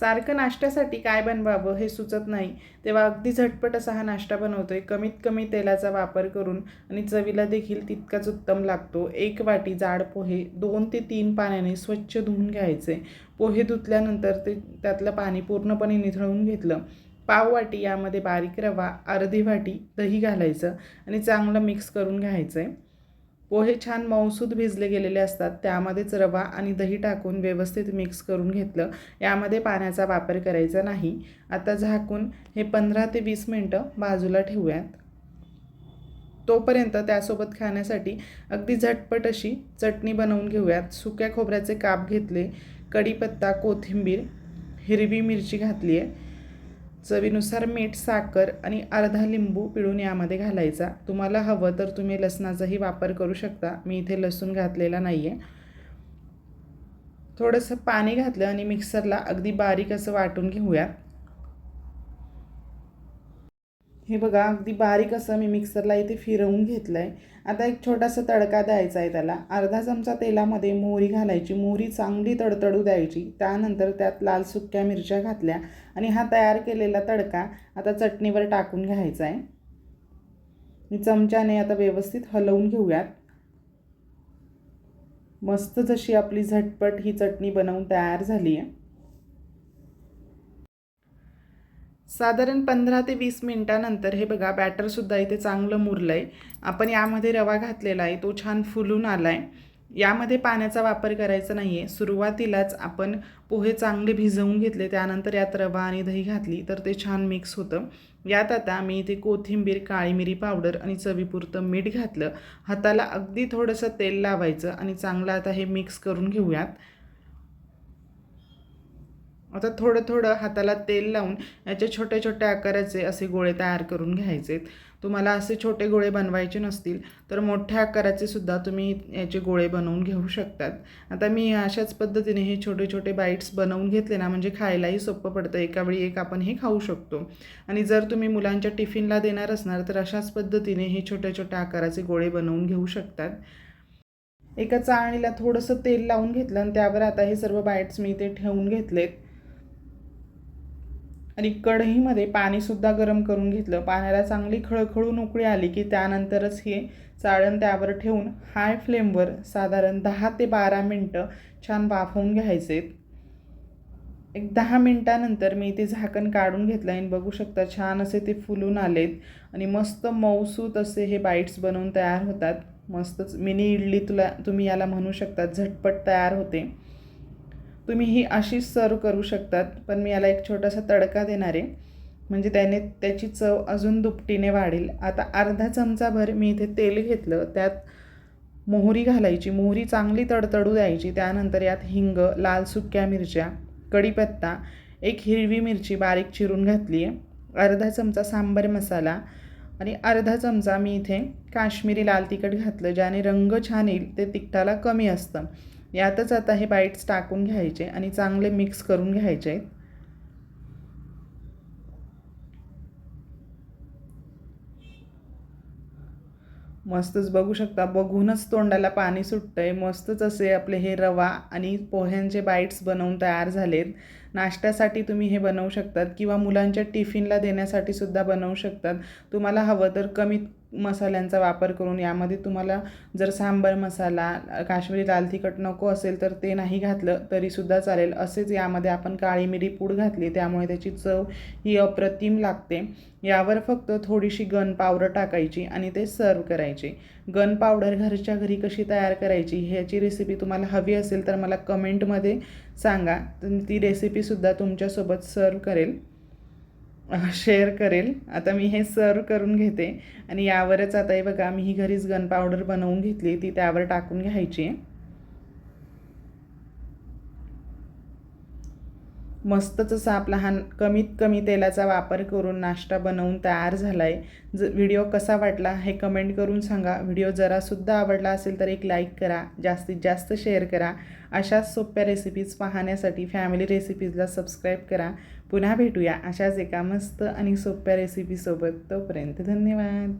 सारखं नाश्त्यासाठी काय बनवावं हे सुचत नाही. तेव्हा अगदी झटपट असा हा नाश्ता बनवतो आहे कमीत कमी तेलाचा वापर करून आणि चवीला देखील तितकाच उत्तम लागतो. एक वाटी जाड पोहे दोन ते तीन पाण्याने स्वच्छ धुवून घ्यायचे. पोहे धुतल्यानंतर ते त्यातलं पाणी पूर्णपणे निथळून घेतलं. पाव वाटी यामध्ये बारीक रवा अर्धी वाटी दही घालायचं आणि चांगलं मिक्स करून घ्यायचं आहे पोहे छान मऊसूद भिजले गेलेले असतात त्यामध्येच रवा आणि दही टाकून व्यवस्थित मिक्स करून घेतलं. यामध्ये पाण्याचा वापर करायचा नाही. आता झाकून हे पंधरा ते वीस मिनटं बाजूला ठेवूयात. तोपर्यंत त्यासोबत खाण्यासाठी अगदी झटपट अशी चटणी बनवून घेऊयात. सुक्या खोबऱ्याचे काप घेतले कढीपत्ता कोथिंबीर हिरवी मिरची घातली आहे चवीनुसार मीठ साखर आणि अर्धा लिंबू पिळून यामध्ये घालायचा. तुम्हाला हवं तर तुम्ही लसणाचाही वापर करू शकता. मी इथे लसूण घातलेला नाही आहे थोडंसं पाणी घातलं आणि मिक्सरला अगदी बारीक असं वाटून घेऊयात हे बघा अगदी बारीक असं मी मिक्सरला इथे फिरवून घेतलं आहे आता एक छोटासा तडका द्यायचा आहे त्याला. अर्धा चमचा तेलामध्ये मोहरी घालायची. मोहरी चांगली तडतडू द्यायची. त्यानंतर त्यात लाल सुक्या मिरच्या घातल्या आणि हा तयार केलेला तडका आता चटणीवर टाकून घ्यायचा आहे. चमच्याने आता व्यवस्थित हलवून घेऊयात. मस्त जशी आपली झटपट ही चटणी बनवून तयार झाली आहे. साधारण पंधरा ते वीस मिनटानंतर हे बघा बॅटरसुद्धा इथे चांगलं मुरलं आहे आपण यामध्ये रवा घातलेला आहे तो छान फुलून आला आहे यामध्ये पाण्याचा वापर करायचा नाही आहे सुरुवातीलाच आपण पोहे चांगले भिजवून घेतले त्यानंतर यात रवा आणि दही घातली तर ते छान मिक्स होतं. यात आता मी इथे कोथिंबीर काळी मिरी पावडर आणि चवीपुरतं मीठ घातलं. हाताला अगदी थोडंसं तेल लावायचं आणि चांगलं आता हे मिक्स करून घेऊयात. आता थोडं थोडं हाताला तेल लावून याचे छोटे छोटे आकाराचे असे गोळे तयार करून घ्यायचे. तुम्हाला असे छोटे गोळे बनवायचे नसतील तर मोठ्या आकाराचे सुद्धा तुम्ही याचे गोळे बनवून घेऊ शकतात. आता मी अशाच पद्धतीने हे छोटे छोटे बाईट्स बनवून घेतले ना म्हणजे खायलाही सोपं पडतं. एकावेळी एक आपण हे खाऊ शकतो. आणि जर तुम्ही मुलांच्या टिफिनला देणार असणार तर अशाच पद्धतीने हे छोट्या छोट्या आकाराचे गोळे बनवून घेऊ शकतात. एका चाळणीला थोडंसं तेल लावून घेतलं आणि त्यावर आता हे सर्व बाईट्स मी इथे ठेवून घेतलेत. आणि कढईमध्ये पाणीसुद्धा गरम करून घेतलं. पाण्याला चांगली खळखळून उकळी आली की त्यानंतरच हे चाळण त्यावर ठेवून हाय फ्लेमवर साधारण दहा ते बारा मिनटं छान वाफवून घ्यायचे. एक दहा मिनटानंतर मी ते झाकण काढून घेतलं आणि बघू शकता छान असे ते फुलून आलेत. आणि मस्त मऊसूत असे हे बाईट्स बनवून तयार होतात. मस्तच मिनी इडली तुला तुम्ही याला म्हणू शकता झटपट तयार होते. तुम्ही ही अशीच सर्व करू शकतात पण मी याला एक छोटासा तडका देणार आहे. म्हणजे त्याने त्याची चव अजून दुपटीने वाढेल. आता अर्धा चमचाभर मी इथे तेल घेतलं त्यात मोहरी घालायची. मोहरी चांगली तडतडू द्यायची. त्यानंतर यात हिंग लाल सुक्या मिरच्या कढीपत्ता एक हिरवी मिरची बारीक चिरून घातली आहे. अर्धा चमचा सांबर मसाला आणि अर्धा चमचा मी इथे काश्मीरी लाल तिखट घातलं ज्याने रंग छान येईल ते तिखटाला कमी असतं. यातच आता हे बाईट्स टाकून घ्यायचे आणि चांगले मिक्स करून घ्यायचे. मस्तच बघू शकता बघूनच तोंडाला पाणी सुटतंय. मस्तच असे आपले हे रवा आणि पोह्यांचे बाईट्स बनवून तयार झालेत. नाश्त्यासाठी तुम्ही हे बनवू शकतात किंवा मुलांच्या टिफिनला देण्यासाठी सुद्धा बनवू शकतात. तुम्हाला हवं तर कमी मसाल्यांचा वापर करून यामध्ये तुम्हाला जर सांबर मसाला काश्मीरी लाल तिखट नको असेल तर ते नाही घातलं तरीसुद्धा चालेल. असेच यामध्ये आपण काळी मिरी पूड घातली त्यामुळे त्याची चव ही अप्रतिम लागते. यावर फक्त थोडीशी गन पावडर टाकायची आणि ते सर्व करायचे. गन पावडर घरच्या घरी कशी तयार करायची ह्याची रेसिपी तुम्हाला हवी असेल तर मला कमेंटमध्ये सांगा. ती रेसिपी रेसिपीसुद्धा तुमच्यासोबत सर्व करेल. शेअर करेल. आता मी हे सर्व करून घेते. आणि यावरच आता हे बघा मी ही घरीच गन पावडर बनवून घेतली. ती त्यावर टाकून घ्यायची. आहे मस्तच असा आपला हा कमीत कमी तेलाचा वापर करून नाश्ता बनवून तयार झाला आहे ज व्हिडिओ कसा वाटला हे कमेंट करून सांगा. व्हिडिओ जरासुद्धा आवडला असेल तर एक लाईक करा जास्तीत जास्त शेअर करा. अशाच सोप्या रेसिपीज पाहण्यासाठी फॅमिली रेसिपीजला सबस्क्राईब करा. पुन्हा भेटूया अशाच एका मस्त आणि सोप्या रेसिपीसोबत तोपर्यंत धन्यवाद.